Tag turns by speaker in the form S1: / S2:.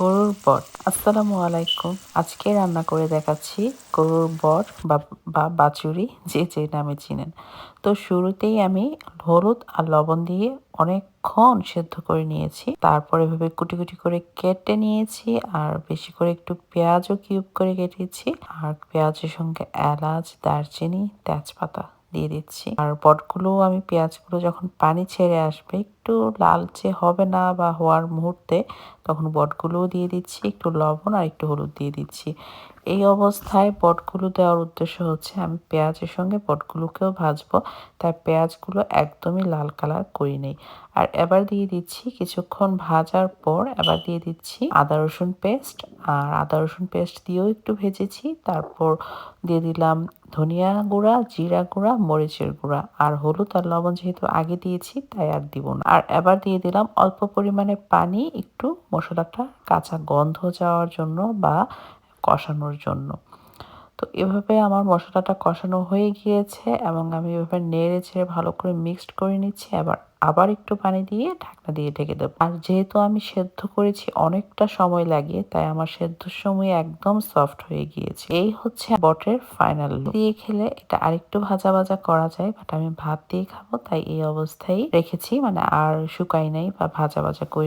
S1: গরুর বট। আসসালামু আলাইকুম। আজকে রান্না করে দেখাচ্ছি গরুর বট বা বা বাছুরি, যে যে নামে চিনেন। তো শুরুতেই আমি হলুদ আর লবণ দিয়ে অনেকক্ষণ সেদ্ধ করে নিয়েছি। তারপরে ভেবে কুটি কুটি করে কেটে নিয়েছি আর বেশি করে একটু পেঁয়াজও কিউব করে কেটেছি। আর পেঁয়াজের সঙ্গে এলাচ, দারচিনি, তেজপাতা দিয়ে দিচ্ছি। আর বটগুলো আমি পেঁয়াজগুলো যখন পানি ছেড়ে আসবে, একটু লালচে হবে না বা হওয়ার মুহূর্তে, তখন বটগুলোও দিয়ে দিচ্ছি, একটু লবণ আর একটু হলুদ দিয়ে দিচ্ছি। এই অবস্থায় পটগুলো দেওয়ার উদ্দেশ্য হচ্ছে, আমি পেঁয়াজের সঙ্গে পটগুলোকেও ভাজবো। তাই পেঁয়াজগুলো একদমই লাল কালার করি নেই। আর এবার দিয়ে দিচ্ছি কিছুক্ষণ ভাজার পর এবার দিয়ে দিচ্ছি আদা রসুন পেস্ট। আর আদা রসুন পেস্ট দিয়েও একটু ভেজেছি। তারপর দিয়ে দিলাম ধনিয়া গুঁড়া, জিরা গুঁড়া, মরিচের গুঁড়া। আর হলুদ আর লবণ যেহেতু আগে দিয়েছি, তাই আর দিব না। আর এবার দিয়ে দিলাম অল্প পরিমাণে পানি, একটু মশলাটা কাঁচা গন্ধ যাওয়ার জন্য বা কষানোর জন্য। তো এভাবে আমার মশলাটা কষানো হয়ে গিয়েছে এবং আমি এভাবে নেড়ে ছেড়ে ভালো করে মিক্সড করে নিচ্ছি। এবার আবার একটু পানি দিয়ে ঢাকনা দিয়ে ঢেকে দেবো। আর যেহেতু আমি সেদ্ধ করেছি, অনেকটা সময় লাগিয়ে, তাই আমার সেদ্ধর সময় একদম সফট হয়ে গিয়েছে। এই হচ্ছে বটের ফাইনাল দিয়ে খেলে এটা আরেকটু ভাজা ভাজা করা যায় বাট আমি ভাত দিয়ে খাব, তাই এই অবস্থায় রেখেছি। মানে আর শুকাই নাই বা ভাজা ভাজা করি